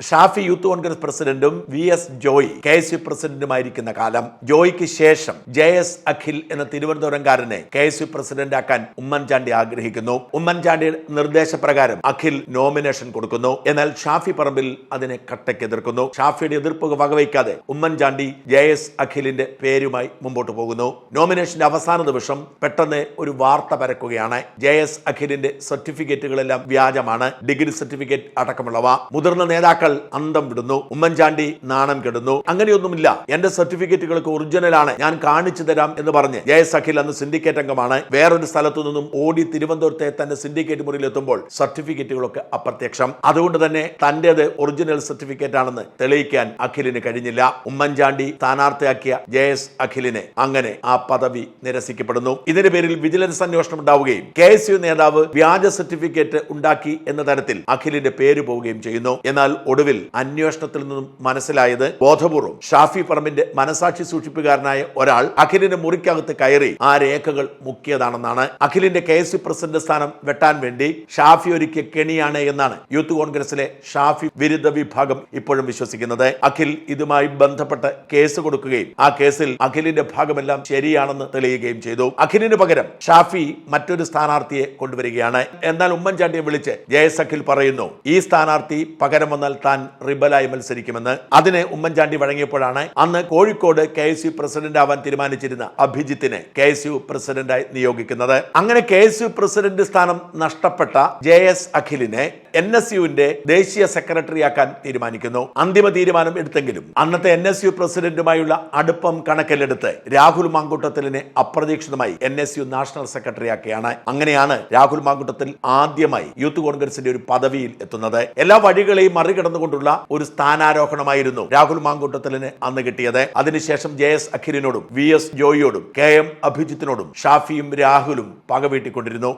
Shafi youth Congress പ്രസിഡന്റും V S Joy K S U പ്രസിഡന്റുമായിരിക്കുന്ന കാലം. ജോയ്ക്ക് ശേഷം ജെ എസ് അഖിൽ എന്ന തിരുവനന്തപുരംകാരനെ കെ എസ് യു പ്രസിഡന്റാക്കാൻ ഉമ്മൻചാണ്ടി ആഗ്രഹിക്കുന്നു. ഉമ്മൻചാണ്ടിയുടെ നിർദ്ദേശപ്രകാരം അഖിൽ നോമിനേഷൻ കൊടുക്കുന്നു. എന്നാൽ ഷാഫി പറമ്പിൽ അതിനെ കട്ടയ്ക്ക് എതിർക്കുന്നു. ഷാഫിയുടെ എതിർപ്പ് വകവയ്ക്കാതെ ഉമ്മൻചാണ്ടി ജെ എസ് അഖിലിന്റെ പേരുമായി മുമ്പോട്ട് പോകുന്നു. നോമിനേഷന്റെ അവസാന ദിവസം പെട്ടെന്ന് ഒരു വാർത്ത പരക്കുകയാണ്. ജെ എസ് അഖിലിന്റെ സർട്ടിഫിക്കറ്റുകളെല്ലാം വ്യാജമാണ്. ഡിഗ്രി സർട്ടിഫിക്കറ്റ് അടക്കമുള്ളവ. മുതിർന്ന നേതാക്കൾ അന്തം വിടുന്നു ഉമ്മൻചാണ്ടി നാണം കെടുന്നു. അങ്ങനെയൊന്നുമില്ല. എന്റെ സർട്ടിഫിക്കറ്റുകൾക്ക് ഒറിജിനലാണ് ഞാൻ കാണിച്ചു തരാം എന്ന് പറഞ്ഞ് ജെ എസ് അഖിൽ അന്ന് സിൻഡിക്കേറ്റ് അംഗമാണ്. വേറൊരു സ്ഥലത്തു നിന്നും ഓടി തിരുവനന്തപുരത്തെ തന്റെ സിൻഡിക്കേറ്റ് മുറിയിൽ എത്തുമ്പോൾ സർട്ടിഫിക്കറ്റുകളൊക്കെ അപ്രത്യക്ഷം. അതുകൊണ്ട് തന്നെ തന്റേത് ഒറിജിനൽ സർട്ടിഫിക്കറ്റ് ആണെന്ന് തെളിയിക്കാൻ അഖിലിന് കഴിഞ്ഞില്ല. ഉമ്മൻചാണ്ടി സ്ഥാനാർത്ഥിയാക്കിയ ജെ എസ് അഖിലിനെ അങ്ങനെ ആ പദവി നിരസിക്കപ്പെടുന്നു. ഇതിന്റെ പേരിൽ വിജിലൻസ് അന്വേഷണം ഉണ്ടാവുകയും കെ എസ് യു നേതാവ് വ്യാജ സർട്ടിഫിക്കറ്റ് ഉണ്ടാക്കി എന്ന തരത്തിൽ അഖിലിന്റെ പേര് പോവുകയും ചെയ്യുന്നു. എന്നാൽ ഒടുവിൽ അന്വേഷണത്തിൽ നിന്നും മനസ്സിലായത് ബോധപൂർവം ഷാഫി പറമ്പിന്റെ മനസാക്ഷി സൂക്ഷിപ്പുകാരനായ ഒരാൾ അഖിലിന്റെ മുറിക്കകത്ത് കയറി ആ രേഖകൾ മുക്കിയതാണെന്നാണ്. അഖിലിന്റെ കെ എസ് പ്രസിഡന്റ് സ്ഥാനം വെട്ടാൻ വേണ്ടി ഷാഫി ഒരുക്കിയ കെണിയാണ് എന്നാണ് യൂത്ത് കോൺഗ്രസിലെ ഷാഫി വിരുദ്ധ വിഭാഗം ഇപ്പോഴും വിശ്വസിക്കുന്നത്. അഖിൽ ഇതുമായി ബന്ധപ്പെട്ട് കേസ് കൊടുക്കുകയും ആ കേസിൽ അഖിലിന്റെ ഭാഗമെല്ലാം ശരിയാണെന്ന് തെളിയുകയും ചെയ്തു. അഖിലിന് പകരം ഷാഫി മറ്റൊരു സ്ഥാനാർത്ഥിയെ കൊണ്ടുവരികയാണ്. എന്നാൽ ഉമ്മൻചാണ്ടിയെ വിളിച്ച് ജയസ് അഖിൽ പറയുന്നു ഈ സ്ഥാനാർത്ഥി പകരം വന്നാൽ താൻ റിബലായി മത്സരിക്കുമെന്ന് അതിന് ഉമ്മൻചാണ്ടി വഴങ്ങിയപ്പോഴാണ് അന്ന് Kozhikode K S U president ആവാൻ തീരുമാനിച്ചിരുന്ന അഭിജിത്തിനെ കെ എസ് യു പ്രസിഡന്റായി നിയോഗിക്കുന്നത്. അങ്ങനെ കെ എസ് യു പ്രസിഡന്റ് സ്ഥാനം നഷ്ടപ്പെട്ട ജെ എസ് അഖിലിനെ എൻ എസ് യുവിന്റെ ദേശീയ സെക്രട്ടറിയാക്കാൻ തീരുമാനിക്കുന്നു. അന്തിമ തീരുമാനം എടുത്തെങ്കിലും അന്നത്തെ എൻ എസ് യു പ്രസിഡന്റുമായുള്ള അടുപ്പം കണക്കിലെടുത്ത് രാഹുൽ മാങ്കൂട്ടത്തിലിനെ അപ്രതീക്ഷിതമായി എൻ എസ് യു നാഷണൽ സെക്രട്ടറിയാക്കിയാണ് അങ്ങനെയാണ് രാഹുൽ മാങ്കൂട്ടത്തിൽ ആദ്യമായി യൂത്ത് കോൺഗ്രസിന്റെ ഒരു പദവിയിൽ എത്തുന്നത്. എല്ലാ വഴികളെയും മറികടന്നുകൊണ്ടുള്ള ഒരു സ്ഥാനാരോഹണമായിരുന്നു രാഹുൽ മാങ്കൂട്ടത്തിലിന് അന്ന് കിട്ടിയത്. അതിനുശേഷം ജെ എസ് അഖിലിനോടും വി എസ് ജോയിയോടും കെ എം അഭിജിത്തിനോടും ഷാഫിയും രാഹുലും പകവീട്ടിക്കൊണ്ടിരുന്നു.